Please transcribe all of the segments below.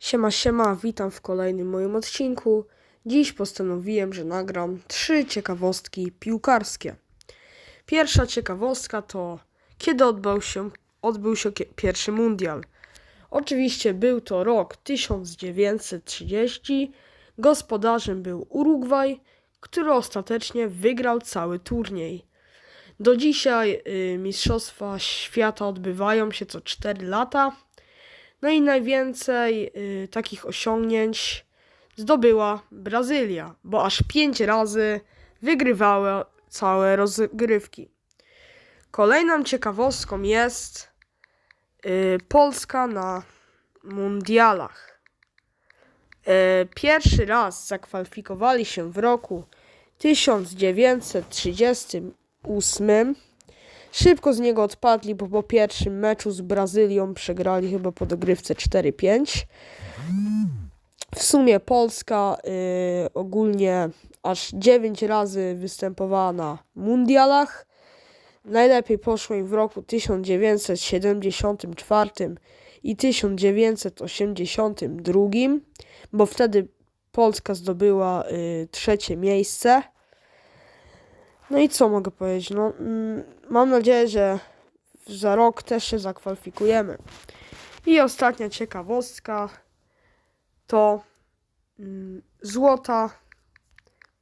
Siema, siema, witam w kolejnym moim odcinku. Dziś postanowiłem, że nagram trzy ciekawostki piłkarskie. Pierwsza ciekawostka to kiedy odbył się, odbył się pierwszy mundial. Oczywiście był to rok 1930. Gospodarzem był Urugwaj, który ostatecznie wygrał cały turniej. Do dzisiaj y, Mistrzostwa Świata odbywają się co 4 lata. No i najwięcej y, takich osiągnięć zdobyła Brazylia, bo aż 5 razy wygrywała całe rozgrywki. Kolejną ciekawostką jest y, Polska na mundialach. Y, pierwszy raz zakwalifikowali się w roku 1938. Szybko z niego odpadli, bo po pierwszym meczu z Brazylią przegrali chyba po dogrywce 4-5. W sumie Polska y, ogólnie aż 9 razy występowała na mundialach. Najlepiej poszło im w roku 1974 i 1982, bo wtedy Polska zdobyła y, trzecie miejsce. No i co mogę powiedzieć? No, mm, mam nadzieję, że za rok też się zakwalifikujemy. I ostatnia ciekawostka to mm, złota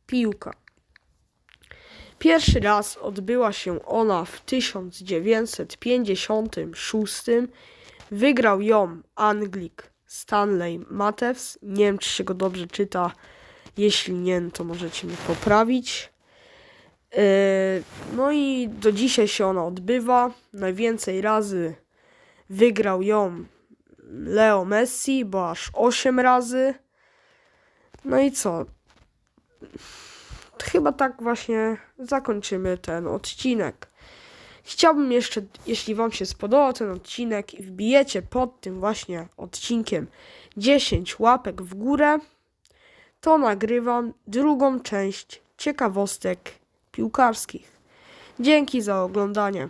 piłka. Pierwszy raz odbyła się ona w 1956. Wygrał ją Anglik Stanley Matthews. Nie wiem, czy się go dobrze czyta. Jeśli nie, to możecie mnie poprawić. Yy, No i do dzisiaj się ona odbywa. Najwięcej razy wygrał ją Leo Messi, bo aż 8 razy. No i co? Chyba tak właśnie zakończymy ten odcinek. Chciałbym jeszcze, jeśli Wam się spodobał ten odcinek i wbijecie pod tym właśnie odcinkiem 10 łapek w górę, to nagrywam drugą część ciekawostek piłkarskich. Dzięki za oglądanie.